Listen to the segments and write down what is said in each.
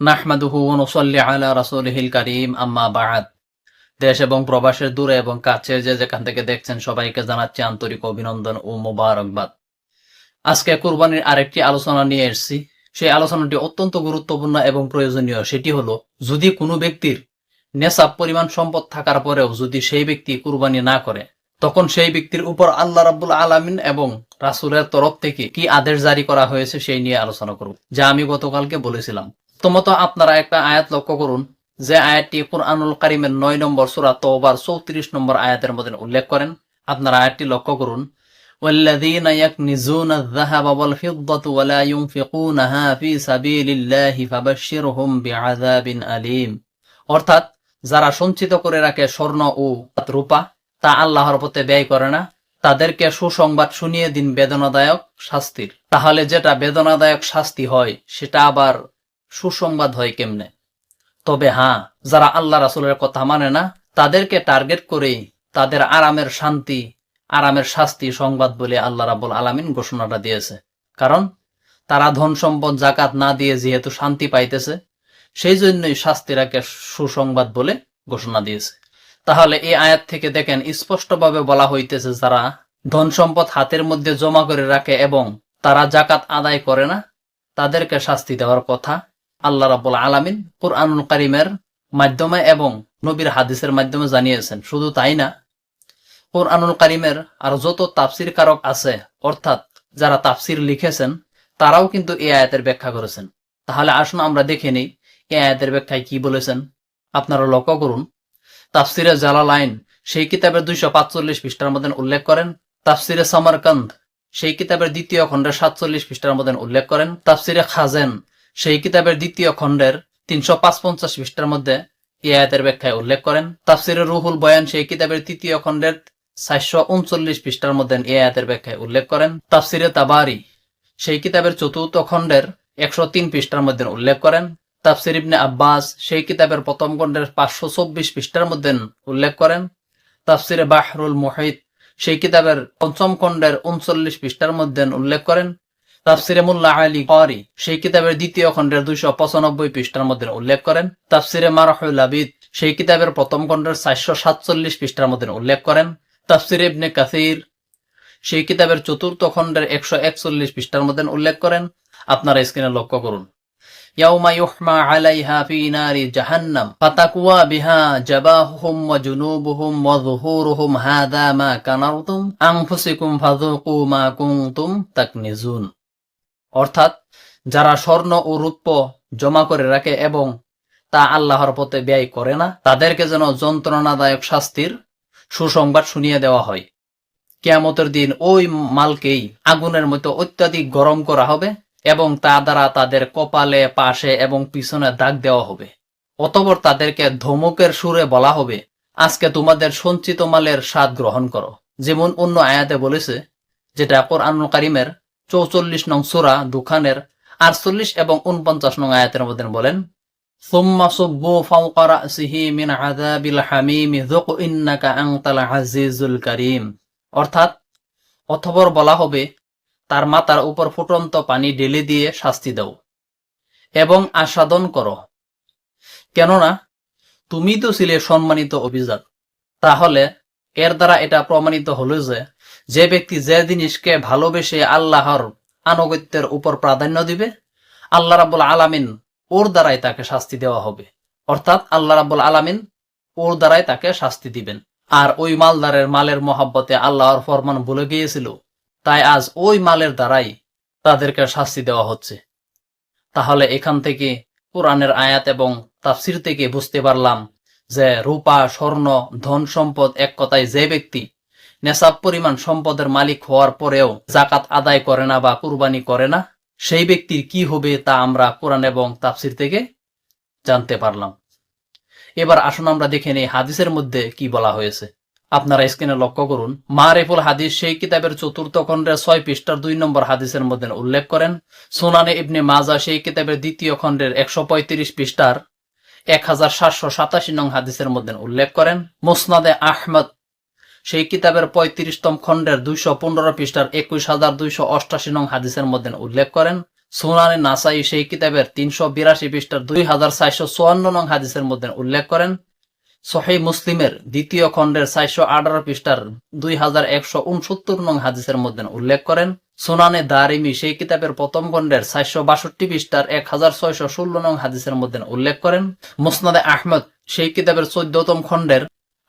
নাহমাদুহু নসল্লি আলা রাসূলিহিল কারীম, আম্মা বা'দ। দেশ এবং প্রবাসের দূরে এবং কাছে যে যেখান থেকে দেখছেন, সবাইকে জানাচ্ছি আন্তরিক অভিনন্দন ও মোবারকবাদ। আজকে কুরবানির আরেকটি আলোচনা নিয়ে এসেছি। সেই আলোচনাটি অত্যন্ত গুরুত্বপূর্ণ এবং প্রয়োজনীয়। সেটি হলো, যদি কোনো ব্যক্তির নেশাব পরিমাণ সম্পদ থাকার পরেও যদি সেই ব্যক্তি কুরবানি না করে, তখন সেই ব্যক্তির উপর আল্লাহ রাব্বুল আলামিন এবং রাসূলের তরফ থেকে কি আদেশ জারি করা হয়েছে, সেই নিয়ে আলোচনা করব, যা আমি গতকালকে বলেছিলাম। প্রথমত আপনারা একটা আয়াত লক্ষ্য করুন যে আয়াতটি কুরআনুল কারিমের নয় নম্বর সূরা তওবার চৌত্রিশ নম্বর আয়াতের মধ্যে উল্লেখ করেন আপনারা আয়াতটি লক্ষ্য করুন والذين يكنزون الذهب والفضة ولا ينفقونها في سبيل الله فبشرهم بعذاب أليم অর্থাৎ যারা সঞ্চিত করে রাখে স্বর্ণ ও রূপা তা আল্লাহর পথে ব্যয় করে না তাদেরকে সুসংবাদ শুনিয়ে দিন বেদনাদায়ক শাস্তির তাহলে যেটা বেদনাদায়ক শাস্তি হয় সেটা আবার সুসংবাদ হয় কেমনে? তবে হ্যাঁ যারা আল্লাহ রাসুলের কথা মানে না, তাদেরকে টার্গেট করেই তাদের আরামের শান্তি, আরামের শাস্তি সংবাদ বলে আল্লাহ রাবুল আলামিন ঘোষণাটা দিয়েছে। কারণ তারা ধন সম্পদ জাকাত না দিয়ে যেহেতু শান্তি পাইতেছে, সেই জন্যই শাস্তিরাকে সুসংবাদ বলে ঘোষণা দিয়েছে। তাহলে এই আয়াত থেকে দেখেন স্পষ্টভাবে বলা হইতেছে যারা ধন সম্পদ হাতের মধ্যে জমা করে রাখে এবং তারা জাকাত আদায় করে না, তাদেরকে শাস্তি দেওয়ার কথা আল্লাহ রাবুল আলামিন কুরআনুল কারিমের মাধ্যমে এবং নবীর হাদিসের মাধ্যমে জানিয়েছেন। শুধু তাই না, কোরআনুল কারিমের আর যত তাফসির কারক আছে, অর্থাৎ যারা তাফসির লিখেছেন, তারাও কিন্তু এই আয়াতের ব্যাখ্যা করেছেন। তাহলে আসুন আমরা দেখে নিই এই আয়াতের ব্যাখ্যায় কি বলেছেন। আপনারা লক্ষ্য করুন, তাফসিরে জালালাইন সেই কিতাবের দুইশো পাঁচচল্লিশ পৃষ্ঠার মধ্যে উল্লেখ করেন। তাফসিরে সামারকান্দ সেই কিতাবের দ্বিতীয় খণ্ডের সাতচল্লিশ পৃষ্ঠার মধ্যে উল্লেখ করেন। তাফসিরে খাজেন সেই কিতাবের দ্বিতীয় খণ্ডের তিনশো পাঁচপঞ্চাশ পৃষ্ঠার মধ্যে এই আয়াতের ব্যাখ্যায় উল্লেখ করেন। তাফসিরে রুহুল বয়ান সেই কিতাবের তৃতীয় খণ্ডের চারশো উনচল্লিশ পৃষ্ঠার মধ্যে এই আয়াতের ব্যাখ্যায় উল্লেখ করেন। তাফসিরে তাবারি সেই কিতাবের চতুর্থ খণ্ডের একশো তিন পৃষ্ঠার মধ্যে উল্লেখ করেন। তাফসির ইবনে আব্বাস সেই কিতাবের প্রথম খণ্ডের পাঁচশো চব্বিশ পৃষ্ঠার মধ্যে উল্লেখ করেন। তাফসিরে বাহরুল মুহিত সেই কিতাবের পঞ্চম খণ্ডের উনচল্লিশ পৃষ্ঠার মধ্যে উল্লেখ করেন। তাফসিরে মুল্লা আলী করি সেই কিতাবের দ্বিতীয় খণ্ডের দুইশো পঁচানব্বই পৃষ্ঠার মধ্যে উল্লেখ করেন তাফসিরে মারহুল আবিদ সেই কিতাবের প্রথম খণ্ডের চারশো সাতচল্লিশ পৃষ্ঠার মধ্যে উল্লেখ করেন তাফসির ইবনে কাসির সেই কিতাবের চতুর্থ খণ্ডের একশো একচল্লিশ পৃষ্ঠার মধ্যে উল্লেখ করেন আপনারা স্ক্রিনে লক্ষ্য করুন يوم يحمى عليها في نار جهنم فتقوى بها جباههم وجنوبهم وظهورهم هذا ما كنرتم أنفسكم فذوقوا ما كنتم تكنزون অর্থাৎ যারা স্বর্ণ ও রূপ্য জমা করে রাখে এবং তা আল্লাহর পথে ব্যয় করে না, তাদেরকে যেন যন্ত্রণাদায়ক শাস্তির সুসংবাদ শুনিয়ে দেওয়া হয়। কেয়ামতের দিন ওই মালকেই আগুনের মতো অত্যাধিক গরম করা হবে এবং তা দ্বারা তাদের কপালে, পাশে এবং পিছনে দাগ দেওয়া হবে। অতপর তাদেরকে ধমকের সুরে বলা হবে, আজকে তোমাদের সঞ্চিত মালের স্বাদ গ্রহণ করো। যেমন অন্য আয়াতে বলেছে, যেটা কোরআনুল কারিমের চৌচল্লিশ নং সুরা দুখানের আটচল্লিশ এবং উনপঞ্চাশ নং আয়াতের মধ্যে বলেন ثم صبوا فوق رأسه من عذاب الحميم ذق إنك أنت العزيز الكريم অর্থাৎ অথবর বলা হবে তার মাথার উপর ফুটন্ত পানি ঢেলে দিয়ে শাস্তি দাও এবং আস্বাদন করো কেননা তুমি তো ছিলে সম্মানিত অভিজাত তাহলে এর দ্বারা এটা প্রমাণিত হলো যে যে ব্যক্তি যে জিনিসকে ভালোবেসে আল্লাহর আনুগত্যের উপর প্রাধান্য দিবে, আল্লাহ রাবুল আলামিন ওর দ্বারাই তাকে শাস্তি দেওয়া হবে। অর্থাৎ আল্লাহ রাবুল আলামিন ওর দ্বারাই তাকে শাস্তি দিবেন। আর ওই মালদারের মালের মহাব্বতে আল্লাহর ফরমান ভুলে গিয়েছিল, তাই আজ ওই মালের দ্বারাই তাদেরকে শাস্তি দেওয়া হচ্ছে। তাহলে এখান থেকে কোরআনের আয়াত এবং তাফসির থেকে বুঝতে পারলাম যে রূপা, স্বর্ণ, ধন সম্পদ এক কথায় যে ব্যক্তি নেশাব পরিমাণ সম্পদের মালিক হওয়ার পরেও জাকাত আদায় করে না বা কুরবানি করে না, সেই ব্যক্তির কি হবে তা আমরা কোরআন এবং তাফসির থেকে জানতে পারলাম। এবার আসুন আমরা দেখে নেই হাদিসের মধ্যে কি বলা হয়েছে। আপনারা স্ক্রিনে লক্ষ্য করুন, মারেফুল হাদিস সেই কিতাবের চতুর্থ খণ্ডের ছয় পৃষ্ঠার দুই নম্বর হাদিসের মধ্যে উল্লেখ করেন। সোনানে ইবনে মাজা সেই কিতাবের দ্বিতীয় খণ্ডের একশো পঁয়ত্রিশ পৃষ্ঠার এক হাজার সাতশো সাতাশি নং হাদিসের মধ্যে উল্লেখ করেন। মোসনাদে আহমদ সেই কিতাবের পঁয়ত্রিশতম খণ্ডের দুইশো পনেরো পৃষ্ঠার একুশ হাজার দুইশো অষ্টাশি নং হাদিসের মধ্যে উল্লেখ করেন। সুনানে নাসাই সেই কিতাবের তিনশো বিরাশি পৃষ্ঠার দুই হাজার চারশো চুয়ান্ন নং হাদিসের মধ্যে উল্লেখ করেন। সহি মুসলিমের দ্বিতীয় খণ্ডের চারশো আঠারো পৃষ্ঠার দুই হাজার একশো উনসত্তর নং হাদিসের মধ্যে উল্লেখ করেন। সোনানে দারিমি সেই কিতাবের প্রথম খণ্ডের চারশো বাষট্টি পৃষ্ঠার এক হাজার ছয়শো ষোলো নং হাদিসের মধ্যে উল্লেখ করেন। মুসনাদে আহমদ সেই কিতাবের চোদ্দতম খণ্ডের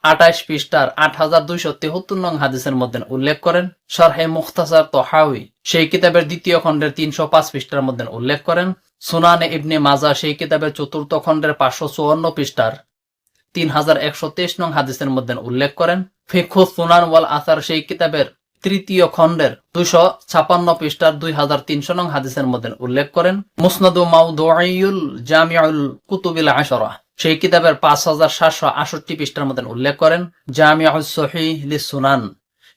আঠাইশ পৃষ্ঠার আট হাজার দুইশো তেহত্তর নং হাদিসের মধ্যে উল্লেখ করেন। সরহে মুখতাসার তহাউই সেই কিতাবের দ্বিতীয় খণ্ডের তিনশো পাঁচ পৃষ্ঠার মধ্যে উল্লেখ করেন। সুনানে ইবনে মাজা সেই কিতাবের চতুর্থ খণ্ডের পাঁচশো চুয়ান্ন পৃষ্ঠার তিন হাজার একশো তেইশ নং হাদিসের মধ্যে উল্লেখ করেন। ফিখু সুনান ওয়াল আসার সেই কিতাবের তৃতীয় খণ্ডের দুইশো ছাপান্ন পৃষ্ঠার দুই হাজার তিনশো নং হাদিসের মধ্যে উল্লেখ করেন। মুসনাদু মাউদুল জামিউল কুতুবিল আশরা। সেই কিতাবের পাঁচ হাজার সাতশো আষট্টি পৃষ্ঠার মধ্যে উল্লেখ করেন জামিউল সহি সুনান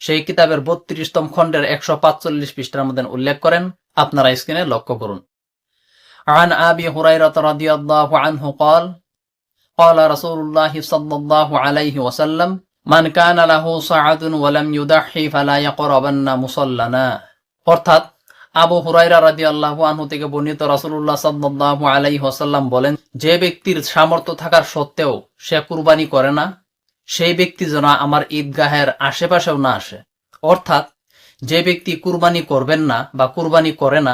সেই কিতাবের বত্রিশতম খণ্ডের একশো পাঁচচল্লিশ পৃষ্ঠার মধ্যে উল্লেখ করেন আপনারা স্ক্রিনে লক্ষ্য করুন عن أبي هريرة رضي الله عنه قال قال رسول الله صلى الله عليه وسلم من كان له صعد ولم يضحي فلا يقربن مصلنا অর্থাৎ আবু হুরাইরা রাদি আল্লাহ আনহু থেকে বর্ণিত রাসুল্লাহ সাল্লাহ আলাইহি ওয়াসাল্লাম বলেন, যে ব্যক্তির সামর্থ্য থাকার সত্ত্বেও সে কুরবানি করে না, সেই ব্যক্তি যেন আমার ঈদগাহের আশেপাশেও না আসে। অর্থাৎ, যে ব্যক্তি কুরবানি করবেন না বা কুরবানি করে না,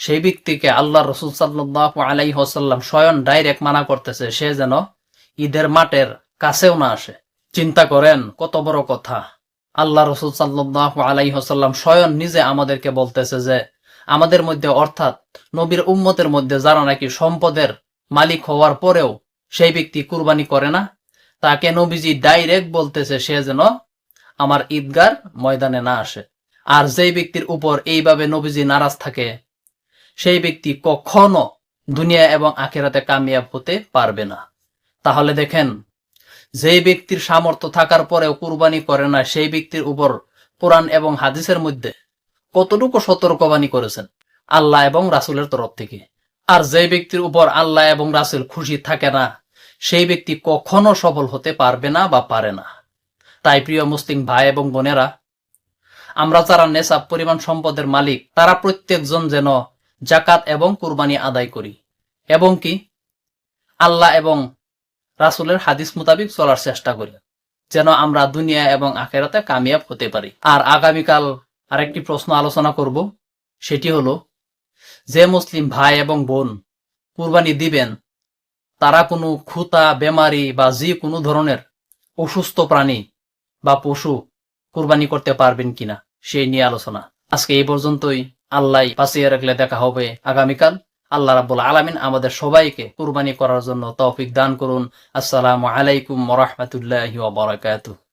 সেই ব্যক্তিকে আল্লাহ রসুল সাল্লাহ আলাই হোসাল্লাম স্বয়ং ডাইরেক্ট মানা করতেছে, সে যেন ঈদের মাঠের কাছেও না আসে। চিন্তা করেন, কত বড় কথা। আল্লাহ রসুল সাল্লাহ আলাই হোসাল্লাম স্বয়ং নিজে আমাদেরকে বলতেছে যে, আমাদের মধ্যে অর্থাৎ নবীর উম্মতের মধ্যে যারা নাকি সম্পদের মালিক হওয়ার পরেও সেই ব্যক্তি কুরবানি করে না, তাকে নবীজি ডাইরেক্ট বলতেছে সে যেন আমার ঈদগার ময়দানে না আসে। আর যেই ব্যক্তির উপর এইভাবে নবীজি নারাজ থাকে, সেই ব্যক্তি কখনো দুনিয়া এবং আখেরাতে কামিয়াব হতে পারবে না। তাহলে দেখেন যেই ব্যক্তির সামর্থ্য থাকার পরেও কুরবানি করে না, সেই ব্যক্তির উপর কোরআন এবং হাদিসের মধ্যে কতটুকু সতর্কবাণী করেছেন? আল্লাহ এবং রাসুলের তরফ থেকে। আর যে ব্যক্তির উপর আল্লাহ এবং রাসুল খুশি থাকে না, সেই ব্যক্তি কখনো সফল হতে পারবে না বা পারে না। তাই প্রিয় মুসলিম ভাই এবং বোনেরা, আমরা যারা নেশাব পরিমাণ সম্পদের মালিক, তারা প্রত্যেকজন যেন জাকাত এবং কুরবানি আদায় করি। এবং কি? আল্লাহ এবং রাসুলের হাদিস মোতাবিক চলার চেষ্টা করি, যেন আমরা দুনিয়া এবং আখেরাতে কামিয়াব হতে পারি। আর আগামীকাল আরেকটি প্রশ্ন আলোচনা করব, সেটি হলো, যে মুসলিম ভাই এবং বোন কুরবানি দিবেন, তারা কোনো খুতা, বেমারি বা যে কোনো ধরনের অসুস্থ প্রাণী বা পশু কুরবানি করতে পারবেন কিনা, সেই নিয়ে আলোচনা। আজকে এই পর্যন্তই। আল্লাহ বাঁচিয়ে রাখলে দেখা হবে আগামীকাল। আল্লাহ রাবুল আলমিন আমাদের সবাইকে কুরবানি করার জন্য তৌফিক দান করুন। আসসালামু আলাইকুম রহমতুল্লাহ বারাকাতুহ।